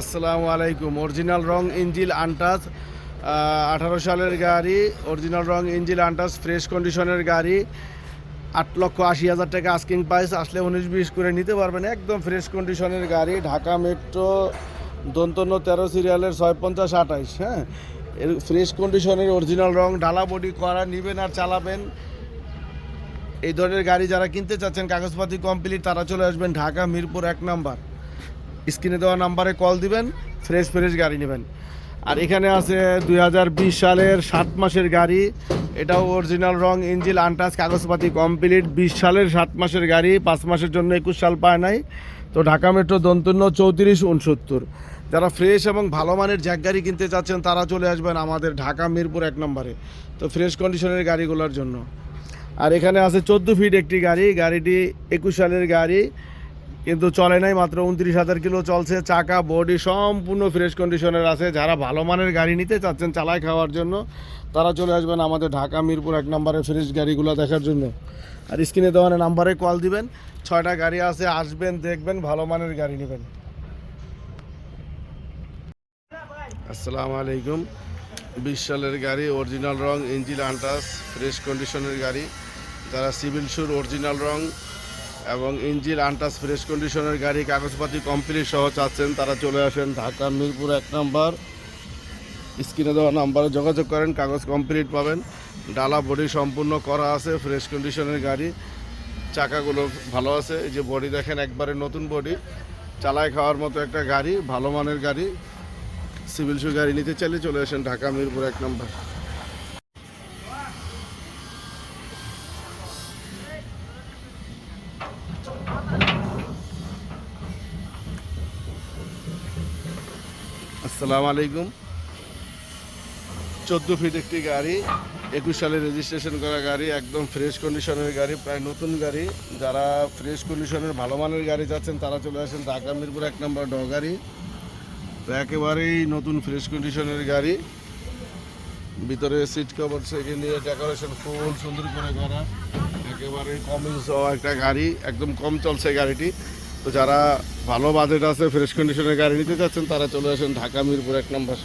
আসসালামু আলাইকুম। অরিজিনাল রং ইঞ্জিল আন্টাস আঠারো সালের গাড়ি। অরিজিনাল রং ইঞ্জিল আন্টাস ফ্রেশ কন্ডিশনের গাড়ি। আট লক্ষ আশি হাজার টাকা আস্কিং প্রাইস আসলে উনিশ বিশ করে নিতে পারবেন। একদম ফ্রেশ কন্ডিশনের গাড়ি, ঢাকা মেট্রো দন্তন্য তেরো সিরিয়ালের ছয় পঞ্চাশ আঠাইশ হ্যাঁ? এর ফ্রেশ কন্ডিশনের অরিজিনাল রং, ডালা বডি করা, নিবেন আর চালাবেন। এই ধরনের গাড়ি যারা কিনতে চাচ্ছেন, কাগজপাতি কমপ্লিট তারা চলে আসবেন ঢাকা মিরপুর এক নাম্বার। স্ক্রিনে দেওয়া নাম্বারে কল দিবেন, ফ্রেশ ফ্রেশ গাড়ি নেবেন। আর এখানে আছে দুই হাজার বিশ সালের সাত মাসের গাড়ি। এটাও অরিজিনাল রং ইঞ্জিল আনটাচ, কাগজপাতি কমপ্লিট বিশ সালের সাত মাসের গাড়ি, পাঁচ মাসের জন্য একুশ সাল পায় নাই। তো ঢাকা মেট্রো দন্তন্য চৌত্রিশ উনসত্তর। যারা ফ্রেশ এবং ভালো মানের জ্যাক গাড়ি কিনতে চাচ্ছেন, তারা চলে আসবেন আমাদের ঢাকা মিরপুর এক নম্বরে। তো ফ্রেশ কন্ডিশনের গাড়িগুলোর জন্য। আর এখানে আছে চোদ্দ ফিট একটি গাড়ি। গাড়িটি একুশ সালের গাড়ি। কিন্তু চলে নাই, মাত্র উনত্রিশ হাজার কিলো চলছে, চাকা বডি সম্পূর্ণ ফ্রেশ কন্ডিশনের আছে। যারা ভালো মানের গাড়ি নিতে চাচ্ছেন চালায় খাওয়ার জন্য, তারা চলে আসবেন আমাদের ঢাকা মিরপুর এক নম্বরে ফ্রেশ গাড়িগুলো দেখার জন্য। আর স্ক্রিনে দেওয়ার নাম্বারে কল দিবেন, ছয়টা গাড়ি আছে, আসবেন, দেখবেন, ভালো মানের গাড়ি নেবেন। আসসালামু আলাইকুম। বিশ সালের গাড়ি অরিজিনাল রং ইঞ্জিন আন্টাস ফ্রেশ কন্ডিশনের গাড়ি। যারা সিভিল সুর অরিজিনাল রং এবং ইঞ্জিন আন্টাস ফ্রেশ কন্ডিশনের গাড়ি, কাগজপাতি কমপ্লিট সহ চাচ্ছেন। তারা চলে আসেন ঢাকা, মিরপুর এক নম্বর। স্ক্রিনে দেওয়া নাম্বারে যোগাযোগ করেন, কাগজ কমপ্লিট পাবেন। ডালা বডি সম্পূর্ণ করা আছে, ফ্রেশ কন্ডিশনের গাড়ি। চাকাগুলো ভালো আছে। এই যে বডি দেখেন, একবারে নতুন বডি। চালায় খাওয়ার মতো একটা গাড়ি, ভালো মানের গাড়ি। সিভিল শু গাড়ি নিতে চাইলে চলে আসেন ঢাকা, মিরপুর এক নম্বর। আসসালামু আলাইকুম। চোদ্দ ফিট একটি গাড়ি, একুশ সালে রেজিস্ট্রেশন করা গাড়ি, একদম ফ্রেশ কন্ডিশনের গাড়ি, প্রায় নতুন গাড়ি। যারা ফ্রেশ কন্ডিশনের ভালো মানের গাড়ি যাচ্ছেন তারা চলে আসেন ঢাকা মিরপুর এক নম্বর ড গাড়ি। একেবারেই নতুন ফ্রেশ কন্ডিশনের গাড়ি। ভিতরে সিট কভার থেকে নিয়ে ডেকোরেশন ফুল সুন্দর করে করা। একেবারে কম একটা গাড়ি, একদম কম চলছে গাড়িটি। তো যারা ভালো বাজেট আছে ফ্রেশ কন্ডিশনের গাড়ি নিতে চাচ্ছেন, তারা চলে আসেন ঢাকা মিরপুর এক নম্বর।